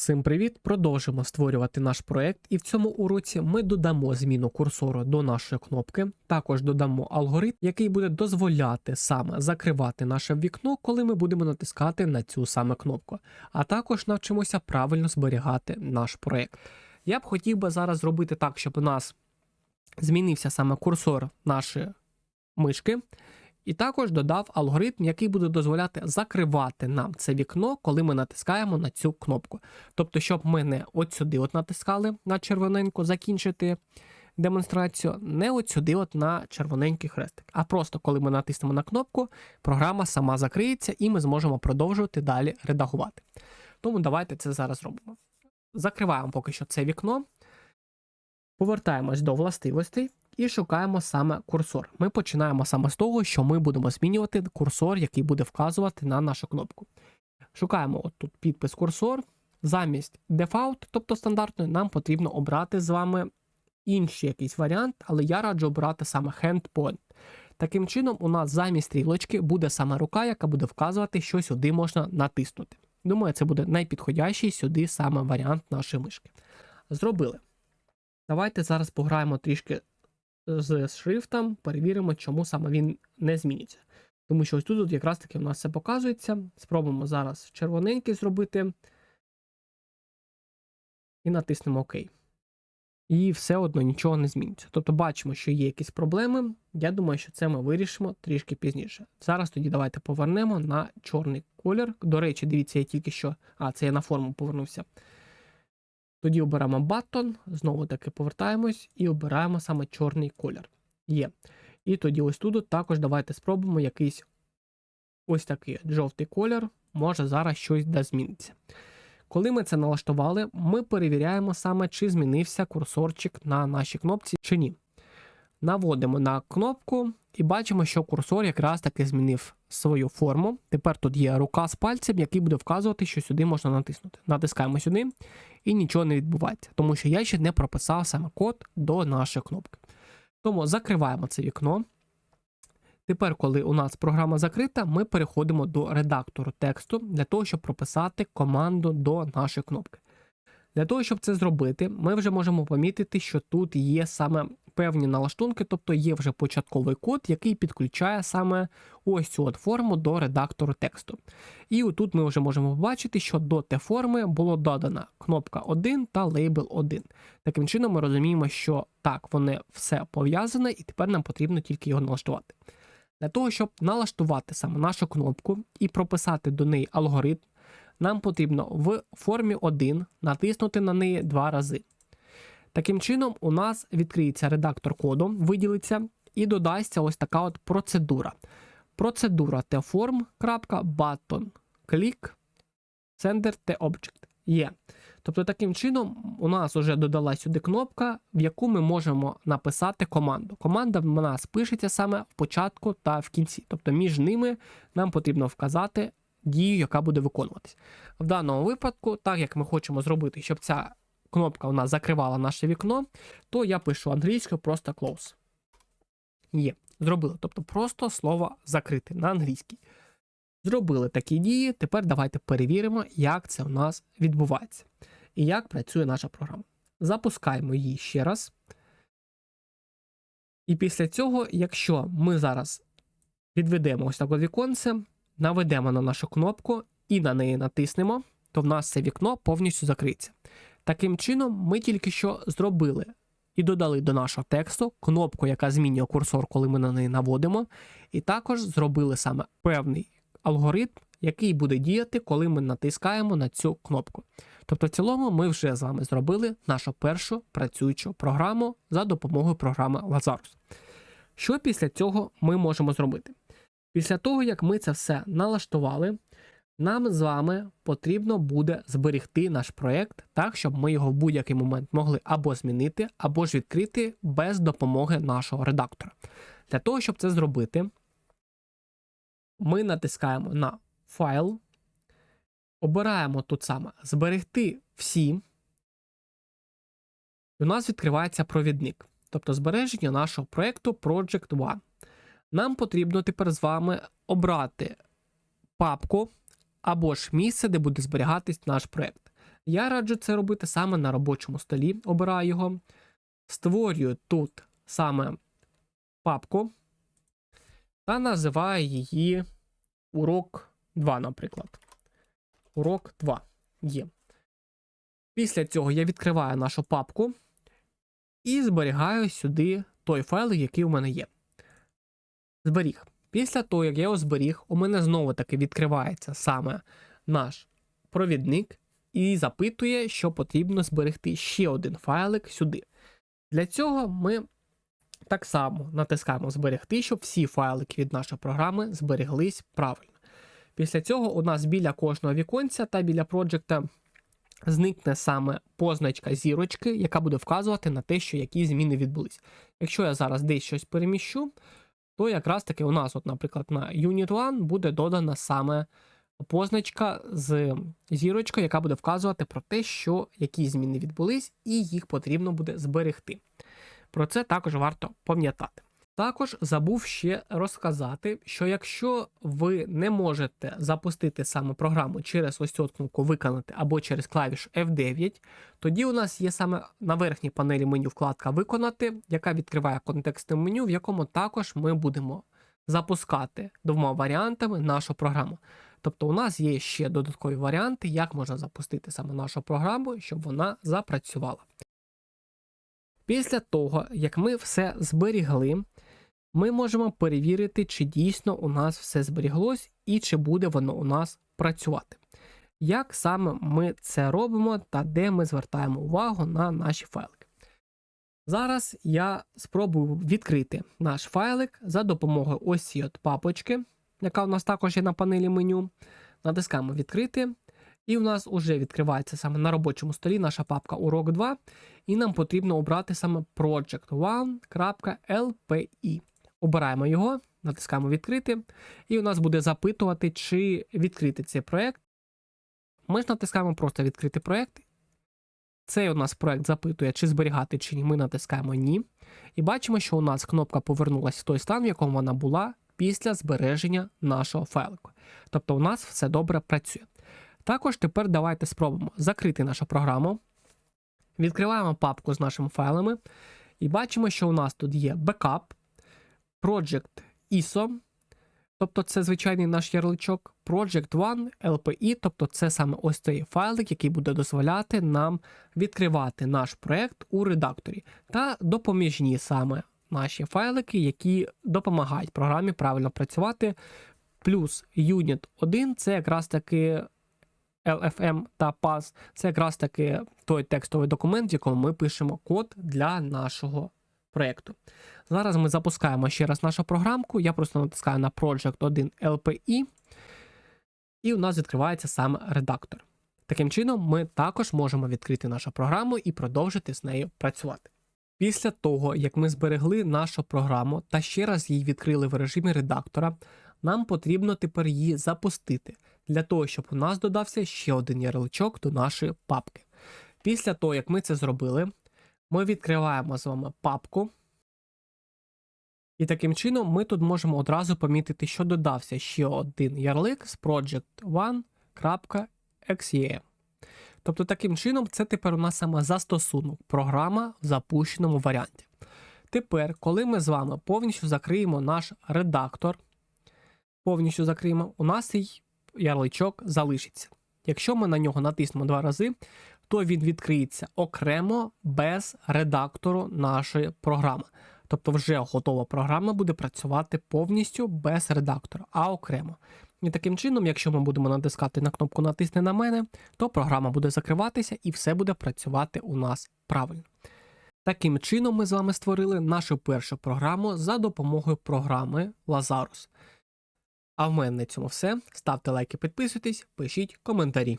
Всім привіт! Продовжимо створювати наш проект, і в цьому уроці ми додамо зміну курсору до нашої кнопки. Також додамо алгоритм, який буде дозволяти саме закривати наше вікно, коли ми будемо натискати на цю саме кнопку. А також навчимося правильно зберігати наш проект. Я б хотів би зараз зробити так, щоб у нас змінився саме курсор нашої мишки. І також додав алгоритм, який буде дозволяти закривати нам це вікно, коли ми натискаємо на цю кнопку. Тобто, щоб ми не от сюди от натискали на червоненьку закінчити демонстрацію, не от сюди от на червоненький хрестик. А просто коли ми натиснемо на кнопку, програма сама закриється і ми зможемо продовжувати далі редагувати. Тому давайте це зараз зробимо. Закриваємо поки що це вікно. Повертаємось до властивостей і шукаємо саме курсор. Ми починаємо саме з того, що ми будемо змінювати курсор, який буде вказувати на нашу кнопку. Шукаємо от тут підпис курсор. Замість default, тобто стандартної, нам потрібно обрати з вами інший якийсь варіант, але я раджу обрати саме handpoint. Таким чином, у нас замість стрілочки буде саме рука, яка буде вказувати, що сюди можна натиснути. Думаю, це буде найпідходящий сюди саме варіант нашої мишки. Зробили. Давайте зараз пограємо трішки з шрифтом, перевіримо, чому саме він не зміниться. Тому що ось тут от якраз таки у нас все показується. Спробуємо зараз червоненький зробити. І натиснемо ОК. І все одно нічого не зміниться. Тобто бачимо, що є якісь проблеми. Я думаю, що це ми вирішимо трішки пізніше. Зараз тоді давайте повернемо на чорний колір. До речі, дивіться, я тільки що. А, це я на форму повернувся. Тоді обираємо баттон, знову таки повертаємось і обираємо саме чорний колір. Є. І тоді ось тут також давайте спробуємо якийсь ось такий жовтий колір, може зараз щось да зміниться. Коли ми це налаштували, ми перевіряємо саме, чи змінився курсорчик на нашій кнопці чи ні. Наводимо на кнопку і бачимо, що курсор якраз таки змінив свою форму. Тепер тут є рука з пальцем, який буде вказувати, що сюди можна натиснути. Натискаємо сюди і нічого не відбувається, тому що я ще не прописав саме код до нашої кнопки. Тому закриваємо це вікно. Тепер, коли у нас програма закрита, ми переходимо до редактору тексту для того, щоб прописати команду до нашої кнопки. Для того, щоб це зробити, ми вже можемо помітити, що тут є саме певні налаштунки, тобто є вже початковий код, який підключає саме ось цю от форму до редактору тексту. І отут ми вже можемо побачити, що до те форми було додана кнопка 1 та лейбл 1. Таким чином, ми розуміємо, що так, вони все пов'язане, і тепер нам потрібно тільки його налаштувати. Для того, щоб налаштувати саме нашу кнопку і прописати до неї алгоритм, нам потрібно в формі 1 натиснути на неї два рази. Таким чином, у нас відкриється редактор коду, виділиться і додасться ось така от процедура. Процедура tform.button click sender the object є. Тобто, таким чином, у нас вже додалась сюди кнопка, в яку ми можемо написати команду. Команда в нас пишеться саме в початку та в кінці. Тобто, між ними нам потрібно вказати дію, яка буде виконуватись. В даному випадку, так як ми хочемо зробити, щоб ця кнопка у нас закривала наше вікно, то я пишу англійською просто close. Є, зробили. Тобто просто слово закрити на англійській. Зробили такі дії. Тепер давайте перевіримо, як це у нас відбувається і як працює наша програма. Запускаємо її ще раз. І після цього, якщо ми зараз відведемо ось таке віконце, наведемо на нашу кнопку і на неї натиснемо, то в нас це вікно повністю закриється. Таким чином, ми тільки що зробили і додали до нашого тексту кнопку, яка змінює курсор, коли ми на неї наводимо, і також зробили саме певний алгоритм, який буде діяти, коли ми натискаємо на цю кнопку. Тобто, в цілому, ми вже з вами зробили нашу першу працюючу програму за допомогою програми Lazarus. Що після цього ми можемо зробити? Після того, як ми це все налаштували, нам з вами потрібно буде зберегти наш проєкт так, щоб ми його в будь-який момент могли або змінити, або ж відкрити без допомоги нашого редактора. Для того, щоб це зробити, ми натискаємо на файл, обираємо тут саме зберегти всі. І у нас відкривається провідник, тобто збереження нашого проєкту Project One. Нам потрібно тепер з вами обрати папку або ж місце, де буде зберігатись наш проєкт. Я раджу це робити саме на робочому столі, обираю його. Створюю тут саме папку та називаю її урок 2, наприклад. Урок 2 є. Після цього я відкриваю нашу папку і зберігаю сюди той файл, який у мене є. Зберіг. Після того, як я його зберіг, у мене знову таки відкривається саме наш провідник і запитує, що потрібно зберегти ще один файлик сюди. Для цього ми так само натискаємо зберегти, щоб всі файлики від нашої програми збереглись правильно. Після цього у нас біля кожного віконця та біля проджекта зникне саме позначка зірочки, яка буде вказувати на те, що які зміни відбулись. Якщо я зараз десь щось переміщу, то якраз таки у нас, от, наприклад, на Unit 1 буде додана саме позначка з зірочкою, яка буде вказувати про те, що які зміни відбулись, і їх потрібно буде зберегти. Про це також варто пам'ятати. Також забув ще розказати, що якщо ви не можете запустити саме програму через ось цю кнопку виконати або через клавіш F9, тоді у нас є саме на верхній панелі меню вкладка Виконати, яка відкриває контекстне меню, в якому також ми будемо запускати двома варіантами нашу програму. Тобто у нас є ще додаткові варіанти, як можна запустити саме нашу програму, щоб вона запрацювала. Після того, як ми все зберігли, ми можемо перевірити, чи дійсно у нас все зберіглось і чи буде воно у нас працювати. Як саме ми це робимо та де ми звертаємо увагу на наші файлики. Зараз я спробую відкрити наш файлик за допомогою ось цієї от папочки, яка у нас також є на панелі меню. Натискаємо відкрити. І у нас вже відкривається саме на робочому столі наша папка урок 2, і нам потрібно обрати саме project1.lpi. Обираємо його, натискаємо відкрити, і у нас буде запитувати, чи відкрити цей проект. Ми ж натискаємо просто відкрити проект. Цей у нас проект запитує, чи зберігати, чи ні. Ми натискаємо ні. І бачимо, що у нас кнопка повернулася в той стан, в якому вона була після збереження нашого файлику. Тобто, у нас все добре працює. Також тепер давайте спробуємо закрити нашу програму. Відкриваємо папку з нашими файлами. І бачимо, що у нас тут є бекап, Project ISO, тобто це звичайний наш ярличок, Project One, LPI, тобто це саме ось цей файлик, який буде дозволяти нам відкривати наш проект у редакторі, та допоміжні саме наші файлики, які допомагають програмі правильно працювати. Плюс Unit 1 це якраз таки LFM та PAS, це якраз таки той текстовий документ, в якому ми пишемо код для нашого проєкту. Зараз ми запускаємо ще раз нашу програмку. Я просто натискаю на Project 1 LPI, і у нас відкривається саме редактор. Таким чином, ми також можемо відкрити нашу програму і продовжити з нею працювати. Після того, як ми зберегли нашу програму та ще раз її відкрили в режимі редактора, нам потрібно тепер її запустити для того, щоб у нас додався ще один ярличок до нашої папки. Після того, як ми це зробили, ми відкриваємо з вами папку. І таким чином ми тут можемо одразу помітити, що додався ще один ярлик з project1.exe. Тобто, таким чином, це тепер у нас саме застосунок, програма в запущеному варіанті. Тепер, коли ми з вами повністю закриємо наш редактор, повністю закриємо, у нас цей ярличок залишиться. Якщо ми на нього натиснемо два рази, то він відкриється окремо без редактору нашої програми. Тобто вже готова програма буде працювати повністю без редактора, а окремо. І таким чином, якщо ми будемо натискати на кнопку Натисни на мене, то програма буде закриватися і все буде працювати у нас правильно. Таким чином, ми з вами створили нашу першу програму за допомогою програми Lazarus. А в мене на цьому все. Ставте лайки, підписуйтесь, пишіть коментарі.